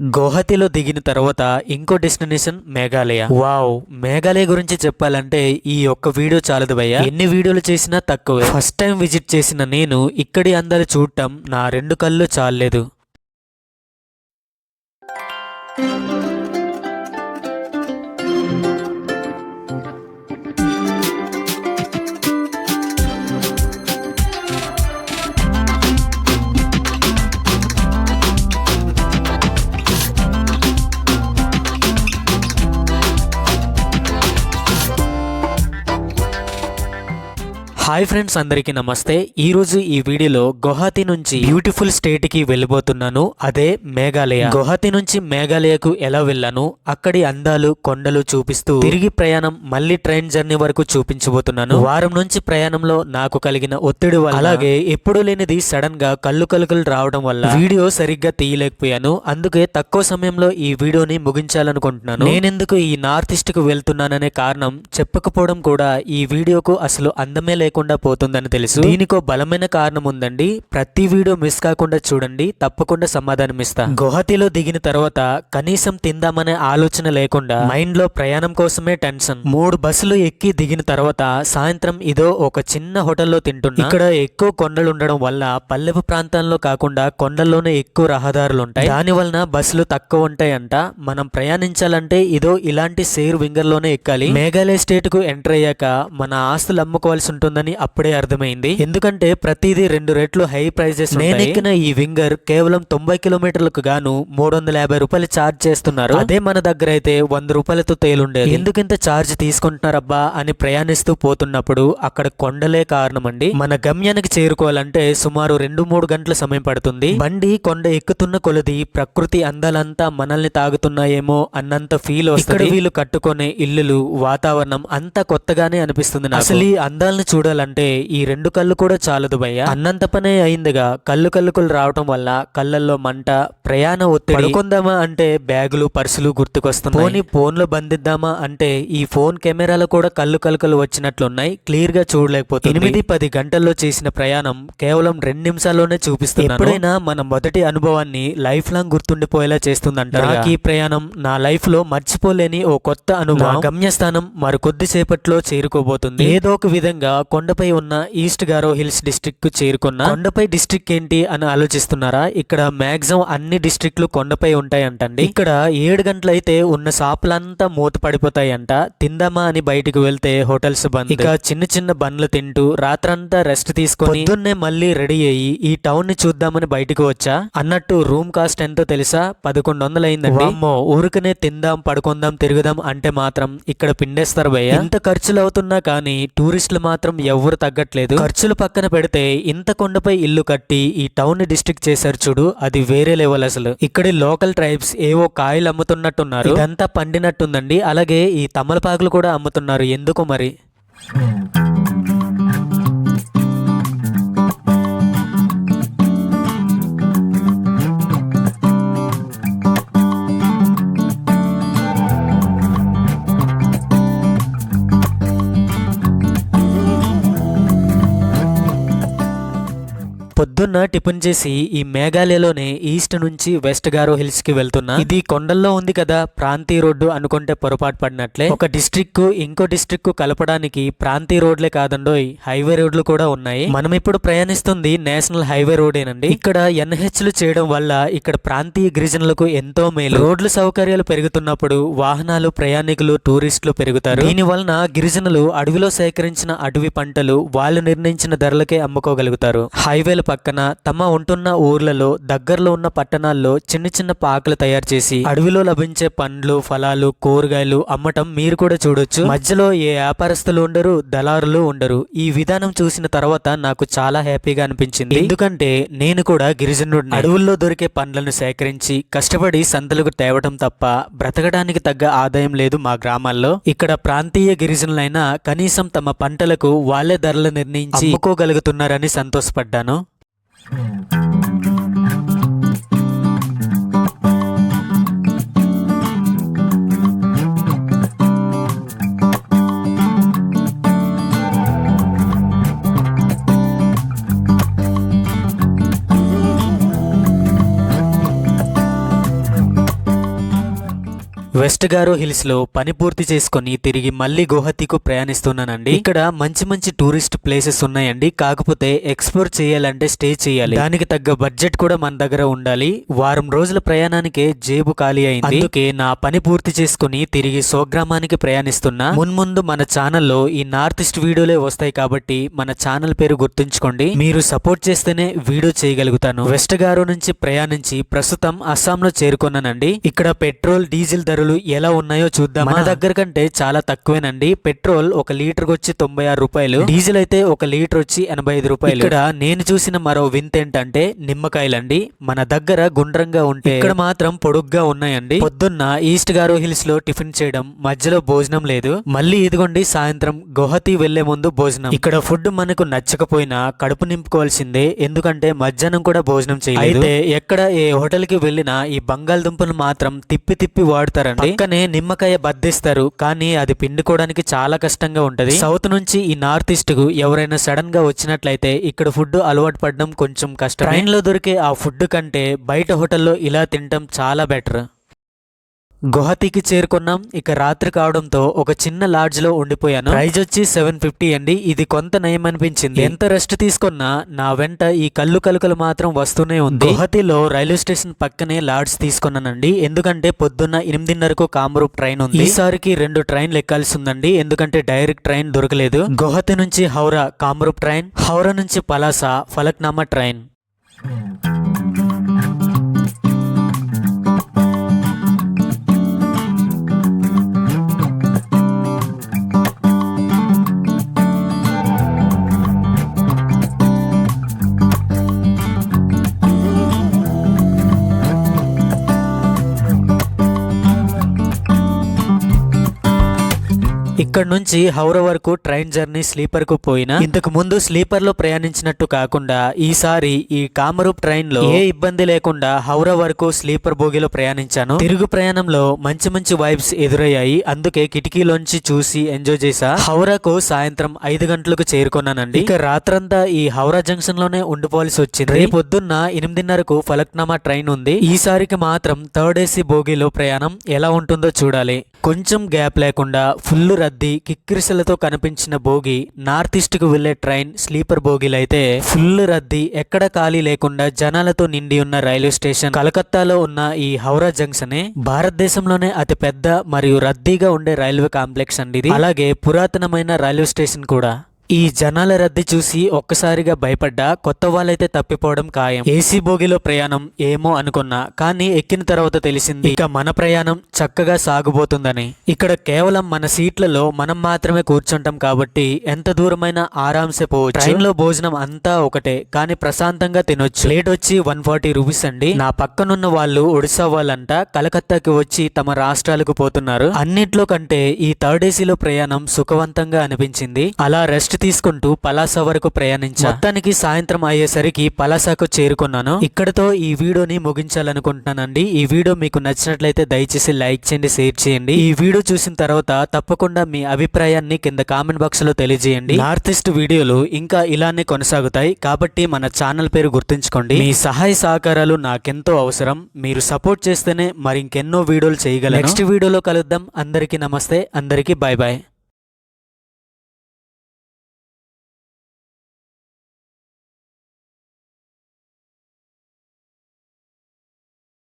గౌహతిలో దిగిన తర్వాత ఇంకో డెస్టినేషన్ మేఘాలయ. వావ్. మేఘాలయ గురించి చెప్పాలంటే ఈ ఒక్క వీడియో చాలదు భయ్య. ఎన్ని వీడియోలు చేసినా తక్కువే. ఫస్ట్ టైం విజిట్ చేసిన నేను ఇక్కడి అందాలు చూడటం నా రెండు కళ్ళు చాలలేదు. హాయ్ ఫ్రెండ్స్ అందరికీ నమస్తే. ఈరోజు ఈ వీడియోలో గువాహతి నుంచి బ్యూటిఫుల్ స్టేట్కి వెళ్ళిపోతున్నాను అదే మేఘాలయ. గువాహతి నుంచి మేఘాలయకు ఎలా వెళ్ళాను? అక్కడి అందాలు కొండలు చూపిస్తూ తిరిగి ప్రయాణం మళ్ళీ ట్రైన్ జర్నీ వరకు చూపించబోతున్నాను. వారం నుంచి ప్రయాణంలో నాకు కలిగిన ఒత్తిడి వల్ల అలాగే ఎప్పుడు లేనిది సడన్గా కళ్ళు కలుకలు రావడం వల్ల వీడియో సరిగ్గా తీయలేకపోయాను. అందుకే తక్కువ సమయంలో ఈ వీడియోని ముగించాలనుకుంటున్నాను. నేనెందుకు ఈ నార్త్ ఈస్ట్కు వెళ్తున్నాననే కారణం చెప్పకపోవడం కూడా ఈ వీడియోకు అసలు అందమే లేకుండా పోతుందని తెలుసు. దీనికో బలమైన కారణం ఉందండి ప్రతి వీడియో మిస్ కాకుండా చూడండి తప్పకుండా సమాధానం ఇస్తా. గువాహతిలో దిగిన తర్వాత కనీసం తిందామనే ఆలోచన లేకుండా మైండ్లో ప్రయాణం కోసమే టెన్షన్. మూడు బస్సులు ఎక్కి దిగిన తర్వాత సాయంత్రం ఇదో ఒక చిన్న హోటల్లో తింటున్నా. ఇక్కడ ఎక్కువ కొండలు ఉండడం వల్ల పల్లెపు ప్రాంతాల్లో కాకుండా కొండల్లోనే ఎక్కువ రహదారులు ఉంటాయి దాని వలన బస్సులు తక్కువ ఉంటాయంట. మనం ప్రయాణించాలంటే ఇదో ఇలాంటి సేర్ వింగర్లోనే ఎక్కాలి. మేఘాలయ స్టేట్కు ఎంటర్ అయ్యాక మన ఆస్తులు అమ్ముకోవాల్సి ఉంటుందని అప్పుడే అర్థమైంది. ఎందుకంటే ప్రతిదీ రెండు రెట్లు హై ప్రైజెస్ నేను ఎక్కిన ఈ వింగర్ కేవలం తొంభై కిలోమీటర్లకు గాను మూడు వందల యాభై రూపాయలు ఛార్జ్ చేస్తున్నారు. అదే మన దగ్గర అయితే వంద రూపాయలతో తేలుండేది. ఎందుకింత ఛార్జ్ తీసుకుంటున్నారబ్బా అని ప్రయాణిస్తూ పోతున్నప్పుడు అక్కడ కొండలే కారణమండి. మన గమ్యానికి చేరుకోవాలంటే సుమారు రెండు మూడు గంటల సమయం పడుతుంది. బండి కొండ ఎక్కుతున్న కొలది ప్రకృతి అందాలంతా మనల్ని తాగుతున్నాయేమో అన్నంత ఫీల్ వస్తుంది. వీళ్ళు కట్టుకునే ఇల్లులు వాతావరణం అంతా కొత్తగానే అనిపిస్తుంది. అసలు ఈ అందాలను చూడాలంటే ఈ రెండు కళ్ళు కూడా చాలదు భయ్య. అన్నంత పనే అయిందిగా. కళ్ళు కళ్ళుకులు రావటం వల్ల కళ్ళల్లో మంట ప్రయాణ ఒత్తిడి. పడుకుందామా అంటే బ్యాగులు పర్సులు గుర్తుకొస్తున్నాయి. పోనీ ఫోన్లో బంధిద్దామా అంటే ఈ ఫోన్ కెమెరాలో కూడా కళ్ళు కలుకలు వచ్చినట్లున్నాయి. క్లియర్గా చూడలేకపోతే ఎనిమిది పది గంటల్లో చేసిన ప్రయాణం కేవలం రెండు నిమిషాల్లోనే చూపిస్తున్నాను. ఎప్పుడైనా మన మొదటి అనుభవాన్ని లైఫ్ లాంగ్ గుర్తుండిపోయేలా చేస్తుందంట నాకు ఈ ప్రయాణం నా లైఫ్లో మర్చిపోలేని ఓ కొత్త అనుభవం. గమ్యస్థానం మరి కొద్దిసేపట్లో చేరుకోబోతుంది. ఏదో ఒక విధంగా కొండపై ఉన్న ఈస్ట్ గారో హిల్స్ డిస్ట్రిక్ట్కు చేరుకున్నా కొండపై డిస్ట్రిక్ట్ ఏంటి అని ఆలోచిస్తున్నారా? ఇక్కడ మాక్సిమం అన్ని డిస్ట్రిక్ట్లు కొండపై ఉంటాయంటండి. ఇక్కడ ఏడు గంటలైతే ఉన్న షాపులంతా మూత పడిపోతాయంట. తిందామా అని బయటికి వెళ్తే హోటల్స్ బంద్. ఇక చిన్న చిన్న బండ్లు తింటూ రాత్రంతా రెస్ట్ తీసుకొని పొద్దున్నే మళ్ళీ రెడీ అయ్యి ఈ టౌన్ని చూద్దామని బయటకు వచ్చా? అన్నట్టు రూమ్ కాస్ట్ ఎంతో తెలుసా? పదకొండు వందలు అయిందండి అమ్మో ఊరికనే తిందాం పడుకుందాం తిరుగుదాం అంటే మాత్రం ఇక్కడ పిండేస్తారు భయ్య. ఇంత ఖర్చులు అవుతున్నా కానీ టూరిస్టులు మాత్రం ఎవరు తగ్గట్లేదు. ఖర్చులు పక్కన పెడితే ఇంత కొండపై ఇల్లు కట్టి ఈ టౌన్ని డిస్ట్రిక్ట్ చేశారు చూడు అది వేరే లెవెల్ అసలు. ఇక్కడి లోకల్ ట్రైబ్స్ ఏవో కాయలు అమ్ముతున్నట్టున్నారు. ఇదంతా పండినట్టుందండి. అలాగే ఈ తమలపాకులు కూడా అమ్ముతున్నారు. ఎందుకు మరి? పొద్దున్న టిఫిన్ చేసి ఈ మేఘాలయలోనే ఈస్ట్ నుంచి వెస్ట్ గారో హిల్స్కి వెళ్తున్నా. ఇది కొండల్లో ఉంది కదా ప్రాంతీయ రోడ్డు అనుకుంటే పొరపాటు పడినట్లే. ఒక డిస్ట్రిక్ట్కు ఇంకో డిస్ట్రిక్ట్కు కలపడానికి ప్రాంతీయ రోడ్లే కాదండోయ్ హైవే రోడ్లు కూడా ఉన్నాయి. మనం ఇప్పుడు ప్రయాణిస్తుంది నేషనల్ హైవే రోడేనండి. ఇక్కడ ఎన్హెచ్లు చేయడం వల్ల ఇక్కడ ప్రాంతీయ గిరిజనులకు ఎంతో మేలు. రోడ్లు సౌకర్యాలు పెరుగుతున్నప్పుడు వాహనాలు ప్రయాణికులు టూరిస్టులు పెరుగుతారు. దీని వలన గిరిజనులు అడవిలో సేకరించిన అడవి పంటలు వాళ్ళు నిర్ణయించిన ధరలకే అమ్ముకోగలుగుతారు. హైవేల పక్కన తమ ఉంటున్న ఊర్లలో దగ్గరలో ఉన్న పట్టణాల్లో చిన్న చిన్న పాకలు తయారు చేసి అడవిలో లభించే పండ్లు ఫలాలు కూరగాయలు అమ్మటం మీరు కూడా చూడొచ్చు. మధ్యలో ఏ వ్యాపారస్తులు ఉండరు దళారులు ఉండరు. ఈ విధానం చూసిన తర్వాత నాకు చాలా హ్యాపీగా అనిపించింది. ఎందుకంటే నేను కూడా గిరిజనుడు అడవుల్లో దొరికే పండ్లను సేకరించి కష్టపడి సంతలకు తేవటం తప్ప బ్రతకడానికి తగ్గ ఆదాయం లేదు మా గ్రామాల్లో. ఇక్కడ ప్రాంతీయ గిరిజనులైనా కనీసం తమ పంటలకు వాళ్ళే ధరలు నిర్ణయించి అమ్ముకోగలుగుతున్నారని సంతోషపడ్డాను. อืม వెస్ట్ గారో హిల్స్లో పని పూర్తి చేసుకొని తిరిగి మళ్ళీ గుహతికు ప్రయాణిస్తున్నానండి. ఇక్కడ మంచి మంచి టూరిస్ట్ ప్లేసెస్ ఉన్నాయండి. కాకపోతే ఎక్స్ప్లోర్ చేయాలంటే స్టే చేయాలి. దానికి తగ్గ బడ్జెట్ కూడా మన దగ్గర ఉండాలి. వారం రోజుల ప్రయాణానికే జేబు ఖాళీ అయింది. అందుకే నా పని పూర్తి చేసుకుని తిరిగి స్వగ్రామానికి ప్రయాణిస్తున్నా. మున్ముందు మన ఛానల్లో ఈ నార్త్ ఈస్ట్ వీడియోలే వస్తాయి కాబట్టి మన ఛానల్ పేరు గుర్తుంచుకోండి. మీరు సపోర్ట్ చేస్తేనే వీడియో చేయగలుగుతాను. వెస్ట్ గారో నుంచి ప్రయాణించి ప్రస్తుతం అస్సాంలో చేరుకున్నానండి. ఇక్కడ పెట్రోల్ డీజిల్ ధరలు ఎలా ఉన్నాయో చూద్దాం మన దగ్గర కంటే చాలా తక్కువేనండి. పెట్రోల్ ఒక లీటర్ వచ్చి తొంభై ఆరు రూపాయలు. డీజిల్ అయితే ఒక లీటర్ వచ్చి ఎనభై ఐదు రూపాయలు. ఇక్కడ నేను చూసిన మరో వింత ఏంటంటే నిమ్మకాయలండి. మన దగ్గర గుండ్రంగా ఉంటే ఇక్కడ మాత్రం పొడుగ్గా ఉన్నాయండి. పొద్దున్న ఈస్ట్ గారో హిల్స్లో టిఫిన్ చేయడం మధ్యలో భోజనం లేదు. మళ్ళీ ఇదిగోండి సాయంత్రం గుహతి వెళ్ళే ముందు భోజనం. ఇక్కడ ఫుడ్ మనకు నచ్చకపోయినా కడుపు నింపుకోవాల్సిందే. ఎందుకంటే మధ్యాహ్నం కూడా భోజనం చేయలేదు. అయితే ఎక్కడ ఏ హోటల్కి వెళ్ళినా ఈ బంగాళదుంపలు మాత్రం తిప్పి తిప్పి వాడతారండి. పక్కనే నిమ్మకాయ బద్దిస్తారు కానీ అది పిండుకోవడానికి చాలా కష్టంగా ఉంటది. సౌత్ నుంచి ఈ నార్త్ ఈస్ట్కు ఎవరైనా సడన్గా వచ్చినట్లయితే ఇక్కడ ఫుడ్ అలవాటు పడడం కొంచెం కష్టం ట్రైన్లో దొరికే ఆ ఫుడ్ కంటే బయట హోటల్లో ఇలా తినటం చాలా బెటర్. గుహతికి చేరుకున్నాం. ఇక రాత్రి కావడంతో ఒక చిన్న లాడ్జ్లో ఉండిపోయాను. ప్రైజ్ వచ్చి సెవెన్ ఫిఫ్టీ అండి. ఇది కొంత నయం అనిపించింది ఎంత రెస్ట్ తీసుకున్నా నా వెంట ఈ కళ్ళు కలుకలు మాత్రం వస్తూనే ఉంది. గుహతిలో రైల్వే స్టేషన్ పక్కనే లాడ్జ్ తీసుకున్నానండి. ఎందుకంటే పొద్దున్న ఎనిమిదిన్నరకు కామరూప్ ట్రైన్ ఉంది. ఈసారికి రెండు ట్రైన్లు ఎక్కాల్సి ఉందండి ఎందుకంటే డైరెక్ట్ ట్రైన్ దొరకలేదు. గుహతి నుంచి హౌరా కామరూప్ ట్రైన్ హౌరా నుంచి పలాస ఫలక్నామా ట్రైన్. ఇక్కడ నుంచి హౌరా వరకు ట్రైన్ జర్నీ స్లీపర్కు పోయినా ఇంతకు ముందు స్లీపర్లో ప్రయాణించినట్టు కాకుండా ఈసారి ఈ కామరూప్ ట్రైన్లో ఏ ఇబ్బంది లేకుండా హౌరా వరకు స్లీపర్ బోగిలో ప్రయాణించాను. తిరుగు ప్రయాణంలో మంచి మంచి వైబ్స్ ఎదురయ్యాయి. అందుకే కిటికీలోంచి చూసి ఎంజాయ్ చేసా. హౌరాకు సాయంత్రం ఐదు గంటలకు చేరుకున్నానండి. ఇక రాత్రంతా ఈ హౌరా జంక్షన్లోనే ఉండిపోవాల్సి వచ్చింది. రేపు పొద్దున్న ఎనిమిదిన్నరకు ఫలక్నామా ట్రైన్ ఉంది. ఈసారికి మాత్రం థర్డ్ ఏసీ బోగిలో ప్రయాణం ఎలా ఉంటుందో చూడాలి. కొంచెం గ్యాప్ లేకుండా ఫుల్ రద్దీ కిక్కిరిసలతో కనిపించిన బోగి నార్త్ ఈస్ట్కు వెళ్ళే ట్రైన్ స్లీపర్ బోగిలైతే ఫుల్ రద్దీ ఎక్కడ ఖాళీ లేకుండా జనాలతో నిండి ఉన్న రైల్వే స్టేషన్ కలకత్తాలో ఉన్న ఈ హౌరా జంక్షన్ భారతదేశంలోనే అతి పెద్ద మరియు రద్దీగా ఉండే రైల్వే కాంప్లెక్స్ అండి ఇది. అలాగే పురాతనమైన రైల్వే స్టేషన్ కూడా. ఈ జనాల రద్దీ చూసి ఒక్కసారిగా భయపడ్డా కొత్త వాళ్ళైతే తప్పిపోవడం ఖాయం. ఏసీ బోగిలో ప్రయాణం ఏమో అనుకున్నా కానీ ఎక్కిన తర్వాత తెలిసింది ఇక మన ప్రయాణం చక్కగా సాగుబోతుందని. ఇక్కడ కేవలం మన సీట్లలో మనం మాత్రమే కూర్చుంటాం కాబట్టి ఎంత దూరమైనా ఆరాంసే పోవచ్చు. ట్రైన్లో భోజనం అంతా ఒకటే కానీ ప్రశాంతంగా తినొచ్చు. లేట్ వచ్చి వన్ ఫార్టీ రూపీస్ అండి. నా పక్కనున్న వాళ్ళు ఒడిశా వాళ్ళంట కలకత్తాకి వచ్చి తమ రాష్ట్రాలకు పోతున్నారు. అన్నిట్లో కంటే ఈ థర్డ్ ఏసీలో ప్రయాణం సుఖవంతంగా అనిపించింది. అలా రెస్ట్ తీసుకుంటూ పలాస వరకు ప్రయాణించా. మొత్తానికి సాయంత్రం అయ్యేసరికి పలాసకు చేరుకున్నాను. ఇక్కడతో ఈ వీడియోని ముగించాలనుకుంటున్నానండి. ఈ వీడియో మీకు నచ్చినట్లయితే దయచేసి లైక్ చేయండి షేర్ చేయండి. ఈ వీడియో చూసిన తర్వాత తప్పకుండా మీ అభిప్రాయాన్ని కింద కామెంట్ బాక్స్లో తెలియజేయండి. నార్త్ ఈస్ట్ వీడియోలు ఇంకా ఇలానే కొనసాగుతాయి. కాబట్టి మన ఛానల్ పేరు గుర్తుంచుకోండి. మీ సహాయ సహకారాలు నాకెంతో అవసరం. మీరు సపోర్ట్ చేస్తేనే మరి ఇంకెన్నో వీడియోలు చేయగలరు నెక్స్ట్ వీడియోలో కలుద్దాం. అందరికీ నమస్తే. అందరికీ బాయ్ బాయ్